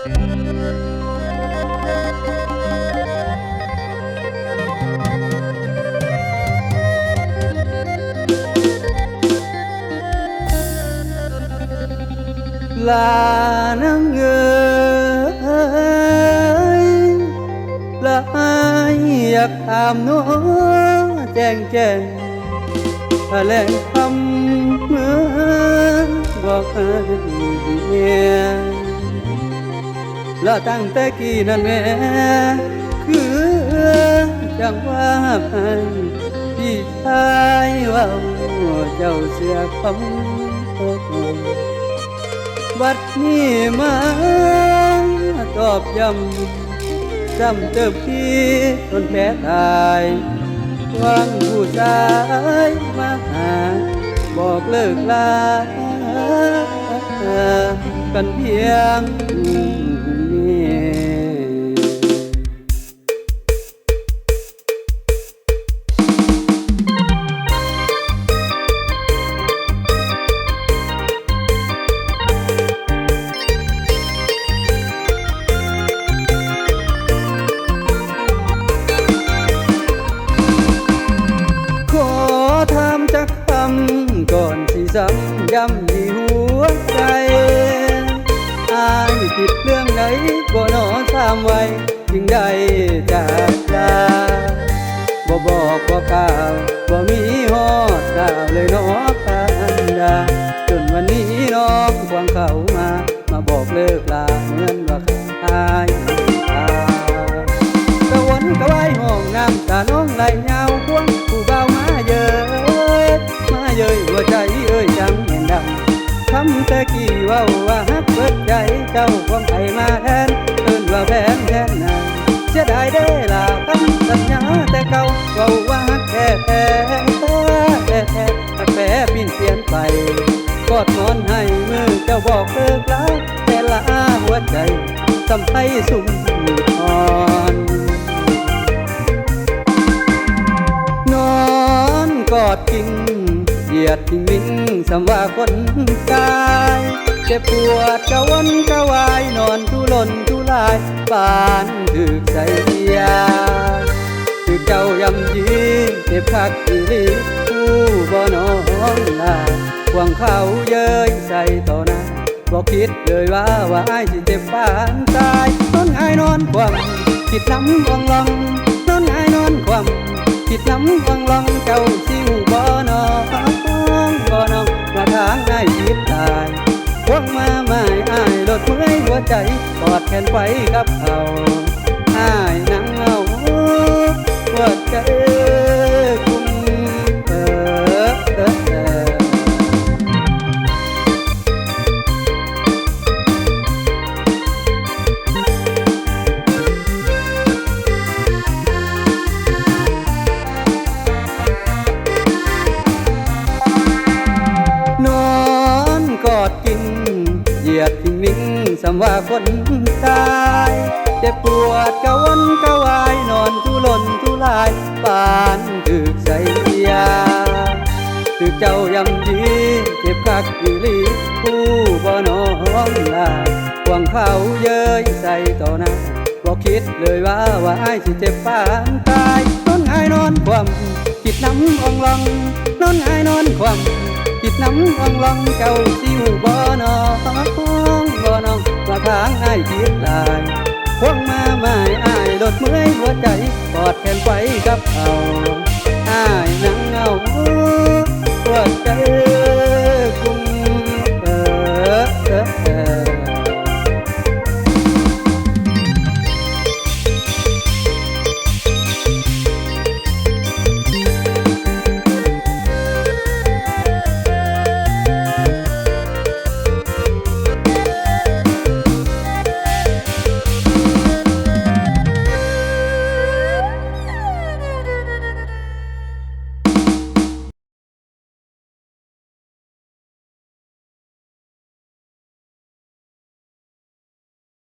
ลานังเอยลาอยากถามน้อ แล้วตั้งแต่กี้นั่นแม่คือจังว่าไปพี่ชายเว่าเจ้าเสียคำบัดนี้มาตอบย้ำจำเติบที่ทนแพ้ตายวังผู้ชายมาหา บอกเลิกลากันเพียง ซ้ำย้ำที่หัวใจอายผิดเรื่องไหนบ่หนอสามไว้จึงได้จากลาบ่บอกบ่กล่าวบ่มีฮอดดาวเลยนอพันดาจนวันนี้น้องควงเขามา มาบอกเลิกลาเหมือนว่าอายำแต่กี้เว่าว่าฮักเบิดใจเจ้าควงไปมาแทนเอิ้นว่าแฟนแทนนาเสียดายเด้ล่ะคำสัญญาแต่เก่าเว่าว่าฮักแท้แท้แท้แท้ฮักแท้บินเปลี่ยนไปกอดนอนให้มือเจ้าบอกเลิกลาแต่ละหัวใจสำไพสุ่มอ่อนนอนกอดกิ่ง ยียดทิ้งมิ่งสำว่าคนตายเจ็บปวดกะวนกะวายนอนทุรนทุรายปานถึกใส่ยาถึกเจ้ายำยีเจ็บคักอีหลีผู้บ่นอนลาควงเขาเย้ยใส่ต่อหน้าบอกคิดเลยว่าว่าไอ้ายสิเจ็บปานตายนอนง่ายนอนความคิดน้ำวังลองนอนง่ายนอนความคิดน้ำวังลองเจ้า มาทางง่ายคิดตายพวงมาไม่อายรถเมื่อยหัวใจกอดแขนไปกับเขา ว่าคนตายเจ็บปวดกะวนกะวายนอนทุรนทุรายปานถึกใส่ยาถึกเจ้ายำยีเจ็บคักอีหลีผู้บ่นอนลาหวังเขาเย้ยใส่ต่อหน้าบอกคิดเลยว่าว่าไอ้สิเจ็บปานตายนอนง่ายนอนความคิดน้ำอ่องลองนอนง่ายนอนความคิดน้ำวังลองเจ้าสิวบ่นองบ่นอง ว่าทางง่ายคิดลายควงมาไมายอายลดเมื่อยหัวใจกอดแขนไปกับเขาอายนั่งเงาหัวใจ